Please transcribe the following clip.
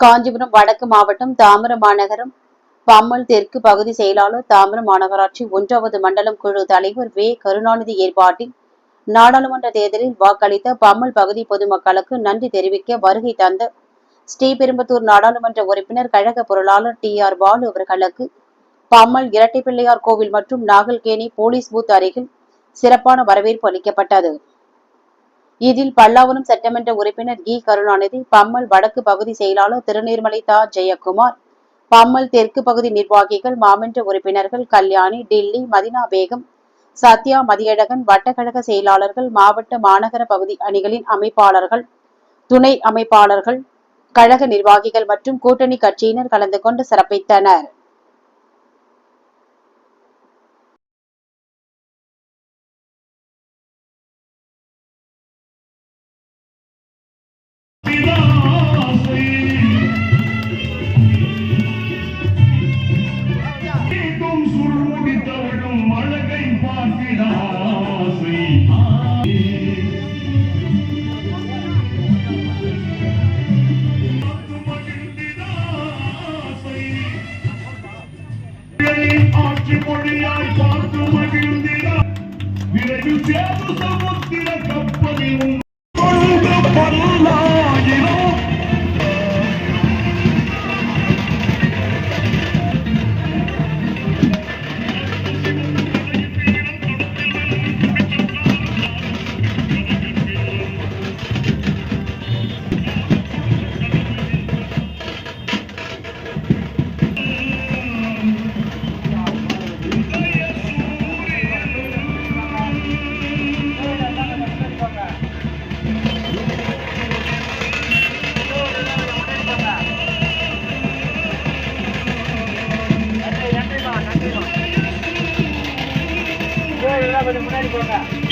காஞ்சிபுரம் வடக்கு மாவட்டம் தாம்பரம் மாநகரம் பம்மல் தெற்கு பகுதி செயலாளர் தாம்பரம் மாநகராட்சி ஒன்றாவது மண்டலம் குழு தலைவர் வே. கருணாநிதி ஏற்பாட்டில் நாடாளுமன்ற தேர்தலில் வாக்களித்த பம்மல் பகுதி பொதுமக்களுக்கு நன்றி தெரிவிக்க வருகை தந்த ஸ்ரீபெரும்புத்தூர் நாடாளுமன்ற உறுப்பினர் கழக பொருளாளர் டி. ஆர். பாலு அவர்களுக்கு பம்மல் இரட்டைப்பிள்ளையார் கோவில் மற்றும் நாகல்கேணி போலீஸ் பூத் அருகில் சிறப்பான வரவேற்பு அளிக்கப்பட்டது. இதில் பல்லாவரம் சட்டமன்ற உறுப்பினர் கி கருணாநிதி பம்மல் வடக்கு பகுதி செயலாளர் திருநீர்மலை தா ஜெயக்குமார் பம்மல் தெற்கு பகுதி நிர்வாகிகள் மாமன்ற உறுப்பினர்கள் கல்யாணி டில்லி மதினா பேகம் சத்யா மதியழகன் வட்டக்கழக செயலாளர்கள் மாவட்ட மாநகர பகுதி அணிகளின் அமைப்பாளர்கள் துணை அமைப்பாளர்கள் கழக நிர்வாகிகள் மற்றும் கூட்டணி கட்சியினர் கலந்து கொண்டு சிறப்பித்தனர். ஆட்சி மொழியாய் பார்த்து மகிழ்ந்திட விரைவில் சேது சமுத்திர கப்பலில் உன் கொஞ்சம் முன்னாடி போங்க.